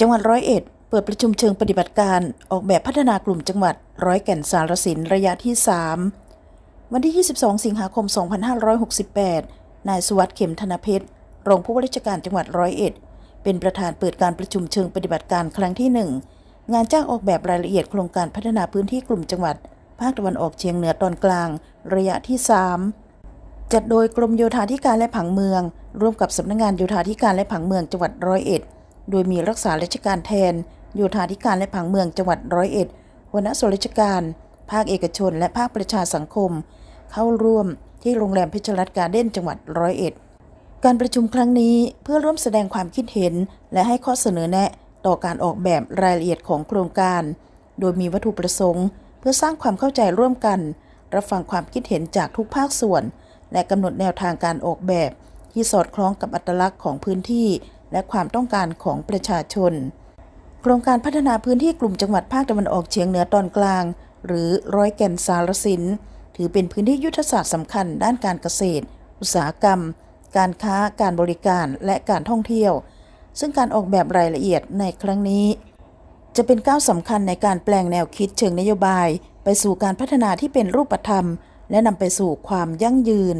จังหวัดร้อยเอ็ดเปิดประชุมเชิงปฏิบัติการออกแบบพัฒนากลุ่มจังหวัดร้อยแก่นสารสินระยะที่ 3 วันที่ 22 สิงหาคม 2568 นายสุวัสด์เข็มธนเพชรรองผู้ว่าราชการจังหวัดร้อยเอ็ด เป็นประธานเปิดการประชุมเชิงปฏิบัติการครั้งที่ 1 งานจ้างออกแบบรายละเอียดโครงการพัฒนาพื้นที่กลุ่มจังหวัด ภาคตะวันออกเฉียงเหนือตอนกลาง ระยะที่ 3 จัดโดยกรมโยธาธิการและผังเมือง ร่วมกับสำนักงานโยธาธิการและผังเมืองจังหวัดร้อยเอ็ด โดยมีรักษาราชการแทนโยธาธิการและผังเมืองจังหวัดร้อยเอ็ดหัวหน้าส่วนราชการ ภาคเอกชน และภาคประชาสังคม เข้าร่วมที่โรงแรมเพชรรัตน์การ์เด้นจังหวัดร้อยเอ็ดการประชุมครั้งนี้เพื่อร่วมแสดงความคิดเห็น และให้ข้อเสนอแนะต่อการออกแบบรายละเอียดของโครงการ โดยมีวัตถุประสงค์ เพื่อสร้างความเข้าใจร่วมกัน รับฟังความคิดเห็นจากทุกภาคส่วน และกำหนดแนวทางการออกแบบ ที่สอดคล้องกับอัตลักษณ์ของพื้นที่ และความต้องการของประชาชน โครงการพัฒนาพื้นที่กลุ่มจังหวัดภาคตะวันออกเฉียงเหนือตอนกลาง หรือร้อยแก่นสารสิน ถือเป็นพื้นที่ยุทธศาสตร์สำคัญด้านการเกษตร อุตสาหกรรม การค้า การบริการ และการท่องเที่ยว ซึ่งการออกแบบรายละเอียดในครั้งนี้ จะเป็นก้าวสำคัญในการแปลงแนวคิดเชิงนโยบาย ไปสู่การพัฒนาที่เป็นรูปธรรม และนำไปสู่ความยั่งยืน